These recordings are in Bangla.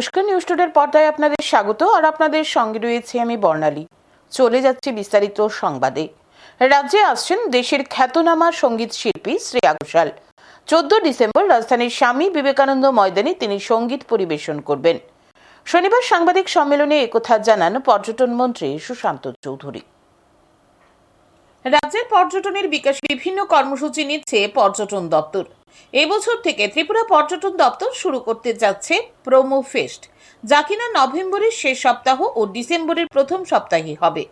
নমস্কার নিউজ টুডের পর্দায় আপনাদের স্বাগত, আর আপনাদের সঙ্গে রয়েছে আমি বর্ণালী। চলে যাচ্ছে বিস্তারিত সংবাদে। রাজ্যে আসছেন দেশের খ্যাতনামা সংগীত শিল্পী শ্রেয়া ঘোষাল। চোদ্দ ডিসেম্বর রাজধানীর স্বামী বিবেকানন্দ ময়দানে তিনি সংগীত পরিবেশন করবেন। শনিবার সাংবাদিক সম্মেলনে একথা জানান পর্যটন মন্ত্রী সুশান্ত চৌধুরী। রাজ্যের পর্যটনের বিকাশ বিভিন্ন কর্মসূচি নিচ্ছে পর্যটন দপ্তর। এবছর থেকে ত্রিপুরা পর্যটন দপ্তর শুরু করতে যাচ্ছে প্রোমো ফেস্ট, যা কিনা নভেম্বরের শেষ সপ্তাহ ও ডিসেম্বরের প্রথম সপ্তাহে হবে।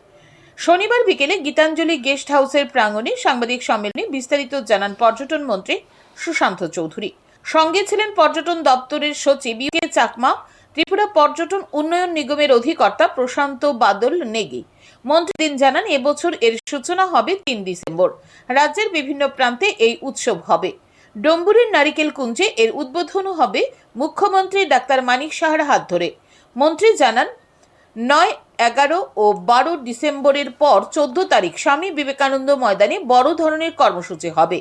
শনিবার বিকেলে গীতাঞ্জলি গেস্ট হাউসের প্রাঙ্গণে সাংবাদিক সম্মেলনে বিস্তারিত জানান পর্যটন মন্ত্রী সুশান্ত চৌধুরী। সঙ্গে ছিলেন পর্যটন দপ্তরের সচিব ইউকে চাকমা, ত্রিপুরা পর্যটন উন্নয়ন নিগমের অধিকর্তা প্রশান্ত বাদল নেগি। মন্ত্রী দিন জানান, এবছর এর সূচনা হবে তিন ডিসেম্বর। রাজ্যের বিভিন্ন প্রান্তে এই উৎসব হবে। ডম্বুরের নারিকেল কুঞ্জে এর উদ্বোধনও হবে মুখ্যমন্ত্রী ডাক্তার মানিক সাহার হাত ধরে। মন্ত্রী জানান, নয়, এগারো ও বারো ডিসেম্বরের পর চোদ্দ তারিখ স্বামী বিবেকানন্দ ময়দানে বড় ধরনের কর্মসূচি হবে।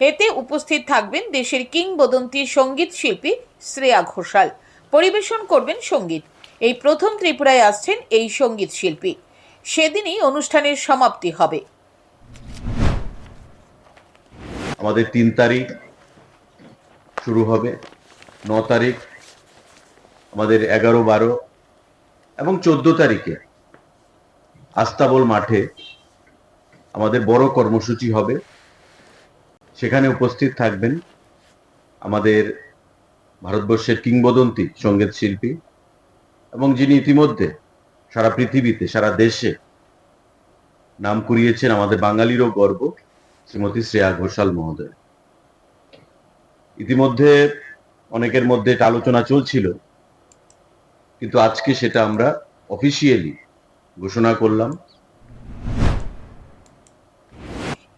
এতে উপস্থিত থাকবেন দেশের কিংবদন্তি সংগীত শিল্পী শ্রেয়া ঘোষাল। পরিবেশন করবেন সংগীত। এই প্রথম ত্রিপুরায় আসছেন এই সংগীত শিল্পী। সেদিনই অনুষ্ঠানের সমাপ্তি হবে। আমাদের তিন তারিখ শুরু হবে। ন তারিখ, আমাদের এগারো বারো এবং চোদ্দ তারিখে আস্তাবল মাঠে আমাদের বড় কর্মসূচি হবে। সেখানে উপস্থিত থাকবেন আমাদের ভারতবর্ষের কিংবদন্তি সংগীত শিল্পী এবং যিনি ইতিমধ্যে সারা পৃথিবীতে, সারা দেশে নাম কুড়িয়েছেন আমাদের বাঙালিরও গর্ব, শ্রীমতী শ্রেয়া ঘোষাল মহোদয়। ইতিমধ্যে অনেকের মধ্যে এটা আলোচনা চলছিল। কিন্তু আজকে সেটা আমরা অফিসিয়ালি ঘোষণা করলাম।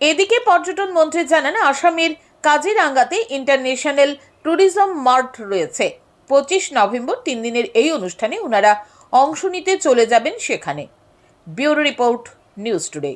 এদিকে পর্যটন মন্ত্রী জানান, আসামের কাজিরাঙ্গাতে ইন্টারন্যাশনাল ট্যুরিজম মার্ট রয়েছে। পঁচিশ নভেম্বর তিন দিনের এই অনুষ্ঠানে ওনারা অংশ নিতে চলে যাবেন সেখানে। Bureau report, news today.